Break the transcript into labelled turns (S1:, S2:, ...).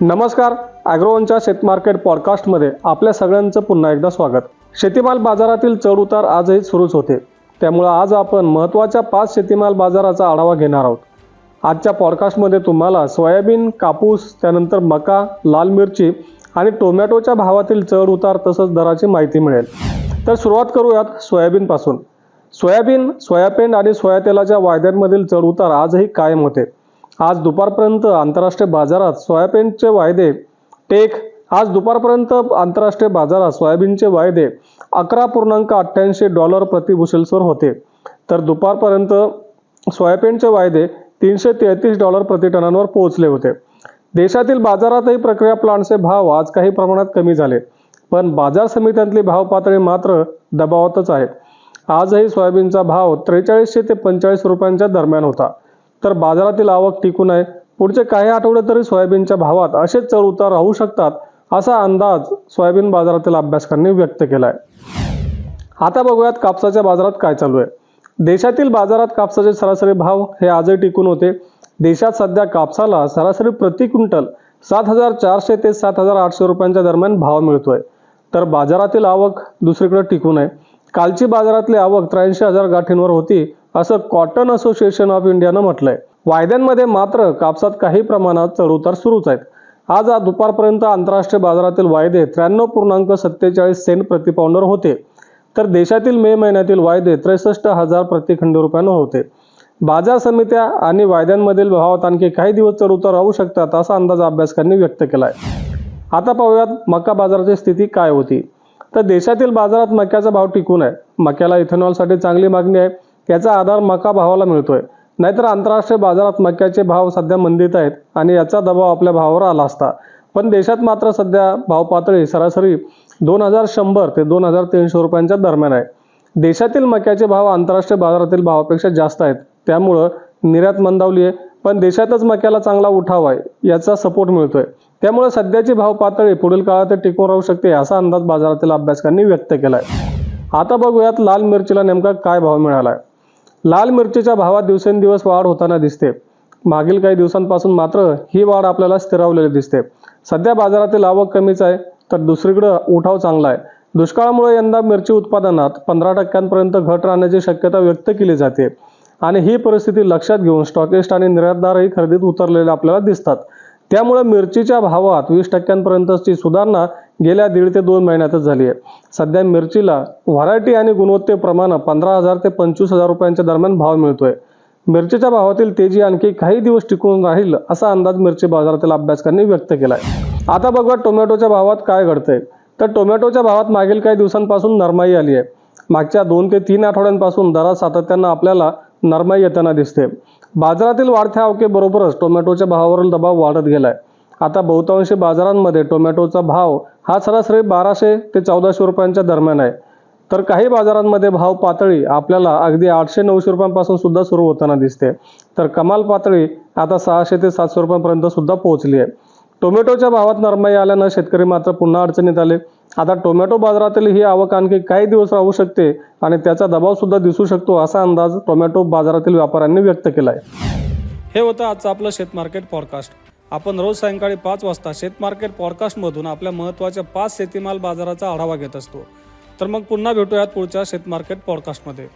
S1: नमस्कार ॲग्रोवनच्या शेतमार्केट पॉडकास्टमध्ये आपल्या सगळ्यांचं पुन्हा एकदा स्वागत. शेतीमाल बाजारातील चढउतार आजही सुरूच होते. त्यामुळं आज आपण महत्त्वाच्या पाच शेतीमाल बाजाराचा आढावा घेणार आहोत. आजच्या पॉडकास्टमध्ये तुम्हाला सोयाबीन कापूस त्यानंतर मका लाल मिरची आणि टोमॅटोच्या भावातील चढउतार तसंच दराची माहिती मिळेल. तर सुरुवात करूयात सोयाबीनपासून. सोयाबीन सोयाबीन आणि सोयातेलाच्या वायद्यांमधील चढउतार आजही कायम होते. आज दुपारपर्यंत आंतरराष्ट्रीय बाजारात सोयाबीनचे वायदे. टेक आज दुपारपर्यंत आंतरराष्ट्रीय बाजारात सोयाबीनचे वायदे. अकरा पूर्णांक अठ्ठ्याऐंशी डॉलर प्रति बुशेल्सवर होते. तर दुपारपर्यंत सोयाबीनचे वायदे तीनशे तेहतीस डॉलर प्रति टनांवर पोहोचले होते. देशातील बाजारातही प्रक्रिया प्लांटचे भाव आज काही प्रमाणात कमी झाले. पण बाजार समित्यांतली भाव पातळी मात्र दबावातच आहे. आजही सोयाबीनचा भाव त्रेचाळीसशे ते पंचेचाळीस रुपयांच्या दरम्यान होता. तर बाजारातील आवक टिकून आहे. पुढचे काही आठवडे तरी सोयाबीनच्या भावात असेच चढ उतार राहू शकतात असा अंदाज सोयाबीन बाजारातील अभ्यासकांनी व्यक्त केला आहे आता बघूयात कापसाच्या बाजारात काय चालू आहे. देशातील बाजारात कापसाचे सरासरी भाव हे आजही टिकून होते. देशात सध्या कापसाला सरासरी प्रति क्विंटल सात हजार चारशे ते सात हजार आठशे रुपयांच्या दरम्यान भाव मिळतोय. तर बाजारातील आवक दुसरीकडे टिकून आहे. कालची बाजारातली आवक त्र्याऐंशी हजार गाठींवर होती. असं कॉटन असोसिएशन ऑफ इंडियानं म्हटलंय. वायद्यांमध्ये मात्र कापसात काही प्रमाणात चढउतार सुरूच आहेत. आज आज दुपारपर्यंत आंतरराष्ट्रीय बाजारातील वायदे त्र्याण्णव पूर्णांक सत्तेचाळीस सेंट प्रति पाऊंडर होते. तर देशातील मे महिन्यातील वायदे त्रेसष्ट हजार प्रति रुपयानं होते. बाजार समित्या आणि वायद्यांमधील भावात आणखी काही दिवस चढउतार राहू शकतात असा अंदाज अभ्यासकांनी व्यक्त केला आहे आता पाहूयात मका बाजाराची स्थिती काय होती. तर देशातील बाजारात मक्याचा भाव टिकून आहे. मक्याला इथेनॉलसाठी चांगली मागणी आहे. याचा आधार मका भावाला मिळतोय. नाहीतर आंतरराष्ट्रीय बाजारात मक्याचे भाव सध्या मंदीत आहेत आणि याचा दबाव आपल्या भावावर आला असता. पण देशात मात्र सध्या भाव पातळी सरासरी दोन हजार शंभर ते दोन हजार तीनशे रुपयांच्या दरम्यान आहे. देशातील मक्याचे भाव आंतरराष्ट्रीय बाजारातील भावापेक्षा जास्त आहेत. त्यामुळं निर्यात मंदावली आहे. पण देशातच मक्याला चांगला उठाव आहे याचा सपोर्ट मिळतोय. त्यामुळे सध्याची भाव पातळी पुढील काळात टिकून राहू शकते असा अंदाज बाजारातील अभ्यासकांनी व्यक्त केलाय. आता बघूयात लाल मिरचीला नेमका काय भाव मिळाला आहे लाल मिरचीच्या भावात दिवसेंदिवस वाढ होताना दिसते. मागील काही दिवसांपासून मात्र ही वाढ आपल्याला स्थिरावलेली दिसते. सध्या बाजारातील आवक कमीच आहे तर दुसरीकडं उठाव चांगला आहे. दुष्काळामुळे यंदा मिरची उत्पादनात पंधरा टक्क्यांपर्यंत घट राहण्याची शक्यता व्यक्त केली जाते. आणि ही परिस्थिती लक्षात घेऊन स्टॉकिस्ट आणि निर्यातदारही खरेदीत उतरलेले आपल्याला दिसतात. त्यामुळे मिरचीच्या भावात वीस टक्क्यांपर्यंतची सुधारणा गेल्या दीड ते दोन महिन्यातच झाली आहे. सध्या मिरचीला व्हरायटी आणि गुणवत्तेप्रमाणे पंधरा हजार ते पंचवीस हजार रुपयांच्या दरम्यान भाव मिळतोय. मिरचीच्या भावातील तेजी आणखी काही दिवस टिकून राहील असा अंदाज मिरची बाजारातील अभ्यासकांनी व्यक्त केलाय. आता बघूया टोमॅटोच्या भावात काय घडतंय. तर टोमॅटोच्या भावात मागील काही दिवसांपासून नरमाई आली आहे. मागच्या दोन ते तीन आठवड्यांपासून दरात सातत्यानं आपल्याला नरमाई येताना दिसते. बाजारातील वाढत्या अवकेबरोबरच टोमॅटोच्या भावावरील दबाव वाढत गेलाय. आता बहुतांशी बाजारांमध्ये टोमॅटोचा भाव हा सरासरी बाराशे ते चौदाशे रुपयांच्या दरम्यान आहे. तर काही बाजारांमध्ये भाव पातळी आपल्याला अगदी आठशे नऊशे रुपयांपासून सुद्धा सुरू होताना दिसते. तर कमाल पातळी आता सहाशे ते सातशे रुपयांपर्यंत सुद्धा पोहोचली आहे. टोमॅटोच्या भावात नरमाई आल्यानं शेतकरी मात्र पुन्हा अडचणीत आले. आता टोमॅटो बाजारातील ही आवक आणखी काही दिवस राहू शकते आणि त्याचा दबाव सुद्धा दिसू शकतो असा अंदाज टोमॅटो बाजारातील व्यापाऱ्यांनी व्यक्त केला आहे हे होतं आजचं आपलं शेतमार्केट पॉडकास्ट. आपण रोज सायंकाळी पाच वाजता शेतमार्केट पॉडकास्टमधून आपल्या महत्त्वाच्या पाच शेतीमाल बाजाराचा आढावा घेत असतो. तर मग पुन्हा भेटूयात पुढच्या शेतमार्केट पॉडकास्टमध्ये.